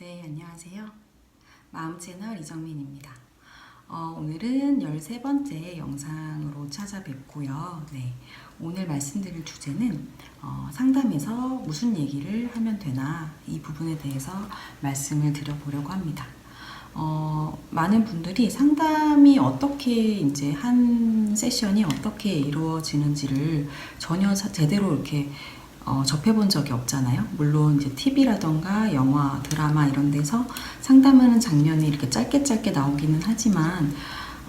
네, 안녕하세요. 마음 채널 이정민입니다. 어, 오늘은 13번째 영상으로 찾아뵙고요. 네, 오늘 말씀드릴 주제는 어, 상담에서 무슨 얘기를 하면 되나 이 부분에 대해서 말씀을 드려보려고 합니다. 어, 많은 분들이 상담이 어떻게 이제 한 세션이 어떻게 이루어지는지를 전혀 사- 제대로 이렇게 어, 접해본 적이 없잖아요. 물론 이제 TV라던가 영화, 드라마 이런 데서 상담하는 장면이 이렇게 짧게 짧게 나오기는 하지만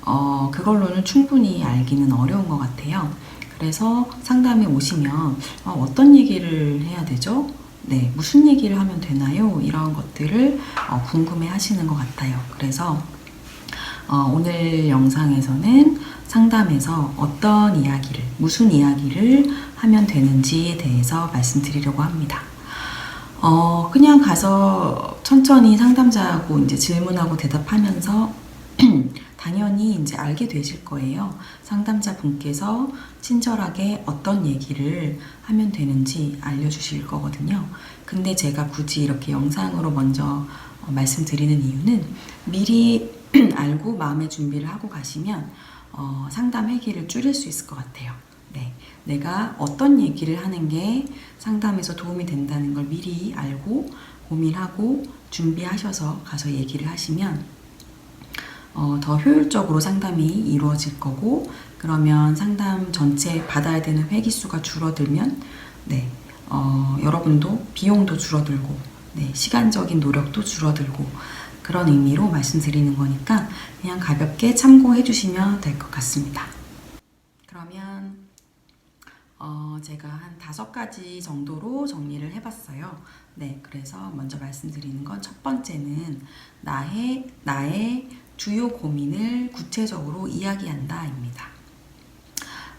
어, 그걸로는 충분히 알기는 어려운 것 같아요. 그래서 상담에 오시면 어, 어떤 얘기를 해야 되죠? 네, 무슨 얘기를 하면 되나요? 이런 것들을 어, 궁금해 하시는 것 같아요. 그래서 어, 오늘 영상에서는 상담에서 어떤 이야기를, 무슨 이야기를 하면 되는지에 대해서 말씀드리려고 합니다. 어, 그냥 가서 천천히 상담자하고 이제 질문하고 대답하면서 당연히 이제 알게 되실 거예요. 상담자 분께서 친절하게 어떤 얘기를 하면 되는지 알려주실 거거든요. 근데 제가 굳이 이렇게 영상으로 먼저 어, 말씀드리는 이유는 미리 알고 마음의 준비를 하고 가시면 어, 상담 회기를 줄일 수 있을 것 같아요. 네, 내가 어떤 얘기를 하는 게 상담에서 도움이 된다는 걸 미리 알고 고민하고 준비하셔서 가서 얘기를 하시면 어, 더 효율적으로 상담이 이루어질 거고 그러면 상담 전체 받아야 되는 회기 수가 줄어들면 네, 어, 여러분도 비용도 줄어들고 네, 시간적인 노력도 줄어들고 그런 의미로 말씀드리는 거니까 그냥 가볍게 참고해 주시면 될 것 같습니다. 그러면 어, 제가 한 다섯 가지 정도로 정리를 해봤어요. 네, 그래서 먼저 말씀드리는 건 첫 번째는 나의 나의 주요 고민을 구체적으로 이야기한다입니다.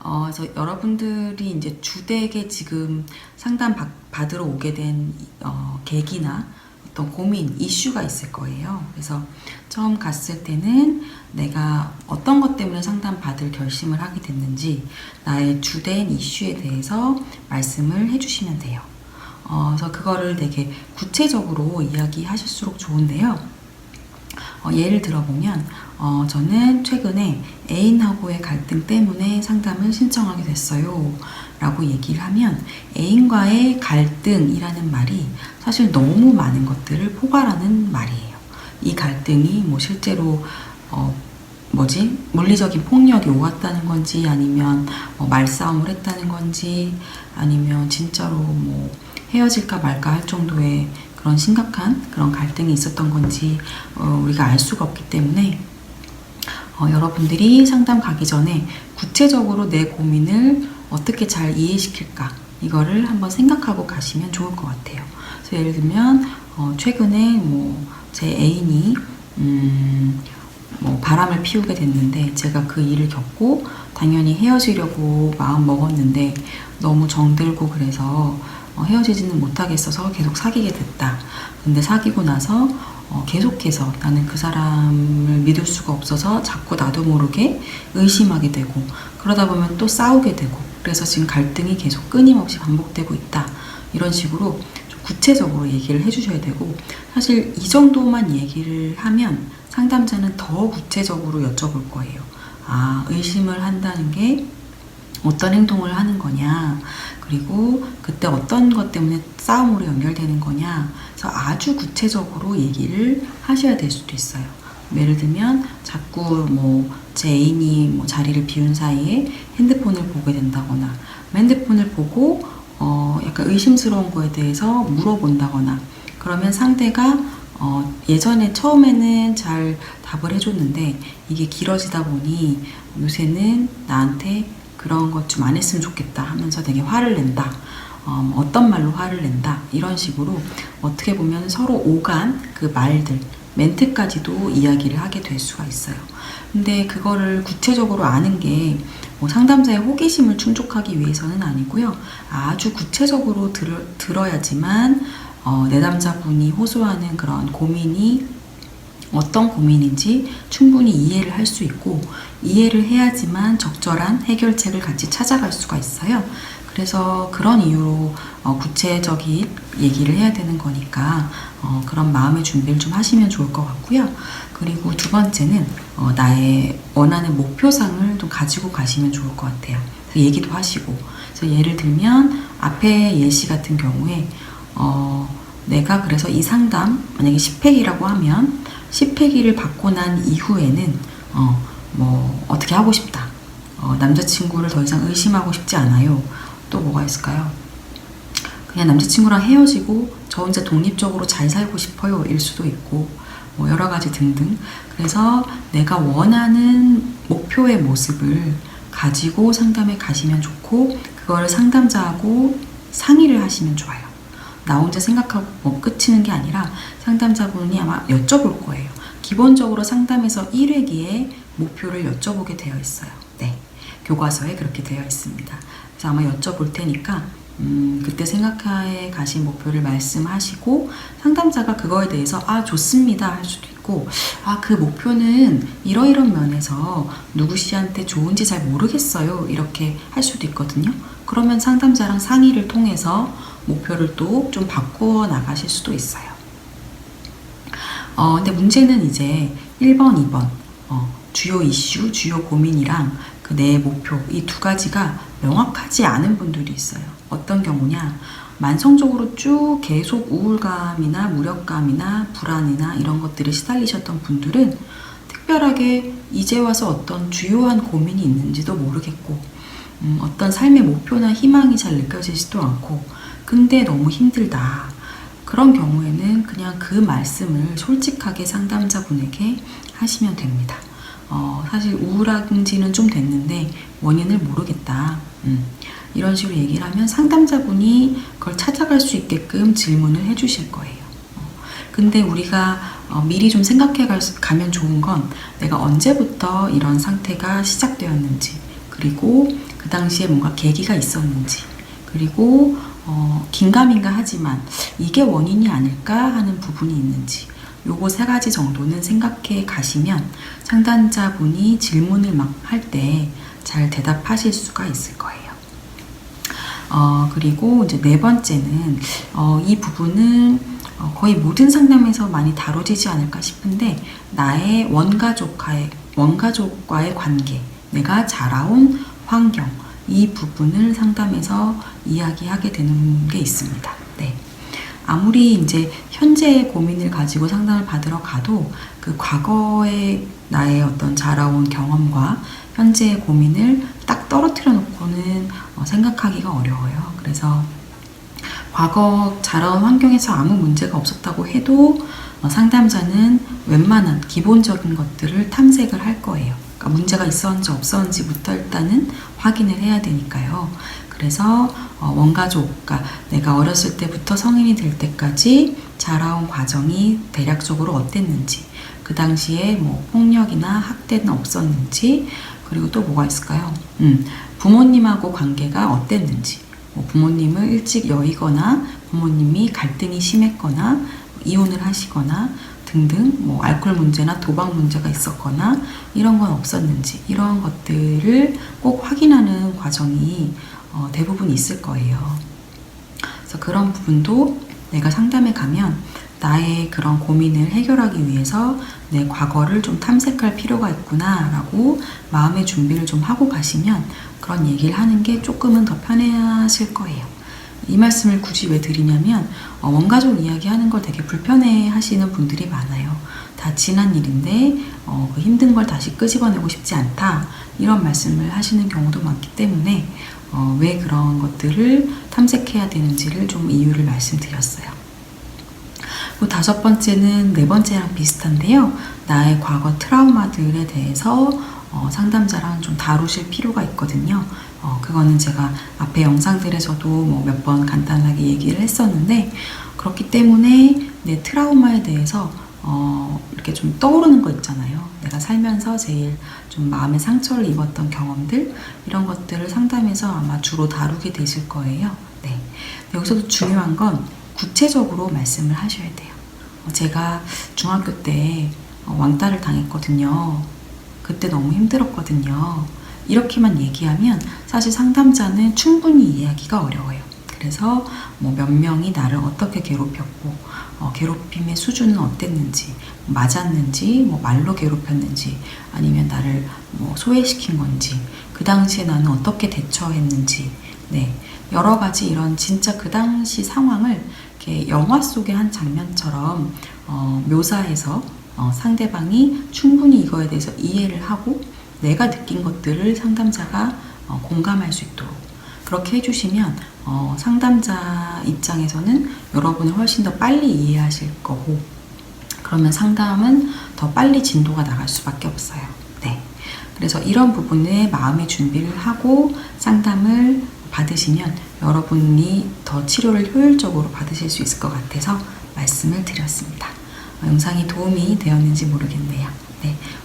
어, 그래서 여러분들이 이제 주택에 지금 상담 받, 받으러 오게 된 어, 계기나 어떤 고민, 이슈가 있을 거예요. 그래서 처음 갔을 때는 내가 어떤 것 때문에 상담 받을 결심을 하게 됐는지 나의 주된 이슈에 대해서 말씀을 해주시면 돼요. 어, 그래서 그거를 되게 구체적으로 이야기하실수록 좋은데요. 어, 예를 들어보면 어, 저는 최근에 애인하고의 갈등 때문에 상담을 신청하게 됐어요. 라고 얘기를 하면 애인과의 갈등이라는 말이 사실 너무 많은 것들을 포괄하는 말이에요. 이 갈등이 뭐 실제로 어, 뭐지 물리적인 폭력이 오갔다는 건지 아니면 뭐 말싸움을 했다는 건지 아니면 진짜로 뭐 헤어질까 말까 할 정도의 그런 심각한 그런 갈등이 있었던 건지 어, 우리가 알 수가 없기 때문에 어, 여러분들이 상담 가기 전에 구체적으로 내 고민을 어떻게 잘 이해시킬까 이거를 한번 생각하고 가시면 좋을 것 같아요. 그래서 예를 들면 어, 최근에 뭐 제 애인이 음, 뭐 바람을 피우게 됐는데 제가 그 일을 겪고 당연히 헤어지려고 마음 먹었는데 너무 정들고 그래서 어, 헤어지지는 못하겠어서 계속 사귀게 됐다. 근데 사귀고 나서 어, 계속해서 나는 그 사람을 믿을 수가 없어서 자꾸 나도 모르게 의심하게 되고 그러다 보면 또 싸우게 되고 그래서 지금 갈등이 계속 끊임없이 반복되고 있다. 이런 식으로 좀 구체적으로 얘기를 해주셔야 되고 사실 이 정도만 얘기를 하면 상담자는 더 구체적으로 여쭤볼 거예요. 아, 의심을 한다는 게 어떤 행동을 하는 거냐, 그리고 그때 어떤 것 때문에 싸움으로 연결되는 거냐, 그래서 아주 구체적으로 얘기를 하셔야 될 수도 있어요. 예를 들면 자꾸 뭐 제 애인이 뭐 자리를 비운 사이에 핸드폰을 보게 된다거나 핸드폰을 보고 어 약간 의심스러운 거에 대해서 물어본다거나 그러면 상대가 어 예전에 처음에는 잘 답을 해줬는데 이게 길어지다 보니 요새는 나한테 그런 것 좀 안 했으면 좋겠다 하면서 되게 화를 낸다. 어, 어떤 말로 화를 낸다. 이런 식으로 어떻게 보면 서로 오간 그 말들, 멘트까지도 이야기를 하게 될 수가 있어요. 근데 그거를 구체적으로 아는 게 뭐 상담자의 호기심을 충족하기 위해서는 아니고요. 아주 구체적으로 들, 들어야지만 어, 내담자분이 호소하는 그런 고민이 어떤 고민인지 충분히 이해를 할 수 있고 이해를 해야지만 적절한 해결책을 같이 찾아갈 수가 있어요. 그래서 그런 이유로 어, 구체적인 얘기를 해야 되는 거니까 어, 그런 마음의 준비를 좀 하시면 좋을 것 같고요. 그리고 두 번째는 어, 나의 원하는 목표상을 좀 가지고 가시면 좋을 것 같아요. 얘기도 하시고. 그래서 예를 들면 앞에 예시 같은 경우에 어, 내가 그래서 이 상담 만약에 10팩이라고 하면 10팩이를 받고 난 이후에는 어, 뭐 어떻게 하고 싶다. 어, 남자친구를 더 이상 의심하고 싶지 않아요. 또 뭐가 있을까요? 그냥 남자친구랑 헤어지고 저 혼자 독립적으로 잘 살고 싶어요. 일 수도 있고 뭐 여러 가지 등등. 그래서 내가 원하는 목표의 모습을 가지고 상담에 가시면 좋고 그거를 상담자하고 상의를 하시면 좋아요. 나 혼자 생각하고 뭐 끝이는 게 아니라 상담자분이 아마 여쭤볼 거예요. 기본적으로 상담에서 1회기에 목표를 여쭤보게 되어 있어요. 네. 교과서에 그렇게 되어 있습니다. 그래서 아마 여쭤볼 테니까 음, 그때 생각해 가신 목표를 말씀하시고 상담자가 그거에 대해서 아 좋습니다 할 수도 있고 아 그 목표는 이러이런 면에서 누구 씨한테 좋은지 잘 모르겠어요 이렇게 할 수도 있거든요. 그러면 상담자랑 상의를 통해서 목표를 또 좀 바꾸어 나가실 수도 있어요. 어, 근데 문제는 이제 1번, 2번 어, 주요 이슈, 주요 고민이랑 그 내 목표 이 두 가지가 명확하지 않은 분들이 있어요. 어떤 경우냐? 만성적으로 쭉 계속 우울감이나 무력감이나 불안이나 이런 것들에 시달리셨던 분들은 특별하게 이제 와서 어떤 주요한 고민이 있는지도 모르겠고 음, 어떤 삶의 목표나 희망이 잘 느껴지지도 않고 근데 너무 힘들다. 그런 경우에는 그냥 그 말씀을 솔직하게 상담자분에게 하시면 됩니다. 어, 사실 우울한 지는 좀 됐는데 원인을 모르겠다. 음, 이런 식으로 얘기를 하면 상담자분이 그걸 찾아갈 수 있게끔 질문을 해 주실 거예요. 어, 근데 우리가 어, 미리 좀 생각해 가면 좋은 건 내가 언제부터 이런 상태가 시작되었는지 그리고 그 당시에 뭔가 계기가 있었는지 그리고 어, 긴가민가 하지만 이게 원인이 아닐까 하는 부분이 있는지 요거 세 가지 정도는 생각해 가시면 상담자분이 질문을 막 할 때 잘 대답하실 수가 있을 거예요. 어, 그리고 이제 네 번째는 어, 이 부분은 어, 거의 모든 상담에서 많이 다뤄지지 않을까 싶은데 나의 원가족과의 원가족과의 관계, 내가 자라온 환경 이 부분을 상담에서 이야기하게 되는 게 있습니다. 네. 아무리 이제 현재의 고민을 가지고 상담을 받으러 가도 그 과거의 나의 어떤 자라온 경험과 현재의 고민을 딱 떨어뜨려 놓고는 어, 생각하기가 어려워요. 그래서 과거 자라온 환경에서 아무 문제가 없었다고 해도 어, 상담자는 웬만한 기본적인 것들을 탐색을 할 거예요. 그러니까 문제가 있었는지 없었는지부터 일단은 확인을 해야 되니까요. 그래서 어, 원가족, 그러니까 내가 어렸을 때부터 성인이 될 때까지 자라온 과정이 대략적으로 어땠는지, 그 당시에 뭐 폭력이나 학대는 없었는지, 그리고 또 뭐가 있을까요? 음, 부모님하고 관계가 어땠는지, 뭐 부모님을 일찍 여의거나 부모님이 갈등이 심했거나 이혼을 하시거나 등등 뭐 알코올 문제나 도박 문제가 있었거나 이런 건 없었는지 이런 것들을 꼭 확인하는 과정이 어, 대부분 있을 거예요. 그래서 그런 부분도 내가 상담에 가면 나의 그런 고민을 해결하기 위해서 내 과거를 좀 탐색할 필요가 있구나라고 마음의 준비를 좀 하고 가시면 그런 얘기를 하는 게 조금은 더 편하실 거예요. 이 말씀을 굳이 왜 드리냐면 어, 원가족 이야기 하는 걸 되게 불편해 하시는 분들이 많아요. 다 지난 일인데 어, 그 힘든 걸 다시 끄집어내고 싶지 않다. 이런 말씀을 하시는 경우도 많기 때문에 어, 왜 그런 것들을 탐색해야 되는지를 좀 이유를 말씀드렸어요. 그리고 다섯 번째는 네 번째랑 비슷한데요. 나의 과거 트라우마들에 대해서 어, 상담자랑 좀 다루실 필요가 있거든요. 어, 그거는 제가 앞에 영상들에서도 뭐 몇 번 간단하게 얘기를 했었는데 그렇기 때문에 내 트라우마에 대해서 어, 이렇게 좀 떠오르는 거 있잖아요. 내가 살면서 제일 좀 마음에 상처를 입었던 경험들 이런 것들을 상담에서 아마 주로 다루게 되실 거예요. 네. 여기서도 중요한 건 구체적으로 말씀을 하셔야 돼요. 어, 제가 중학교 때 어, 왕따를 당했거든요. 그때 너무 힘들었거든요. 이렇게만 얘기하면 사실 상담자는 충분히 이해하기가 어려워요. 그래서 뭐 몇 명이 나를 어떻게 괴롭혔고 어, 괴롭힘의 수준은 어땠는지 맞았는지 뭐 말로 괴롭혔는지 아니면 나를 뭐 소외시킨 건지 그 당시에 나는 어떻게 대처했는지 네 여러 가지 이런 진짜 그 당시 상황을 이렇게 영화 속의 한 장면처럼 어, 묘사해서 어, 상대방이 충분히 이거에 대해서 이해를 하고 내가 느낀 것들을 상담자가 어, 공감할 수 있도록 그렇게 해주시면 어, 상담자 입장에서는 여러분을 훨씬 더 빨리 이해하실 거고 그러면 상담은 더 빨리 진도가 나갈 수밖에 없어요. 네. 그래서 이런 부분에 마음의 준비를 하고 상담을 받으시면 여러분이 더 치료를 효율적으로 받으실 수 있을 것 같아서 말씀을 드렸습니다. 어, 영상이 도움이 되었는지 모르겠네요. 네.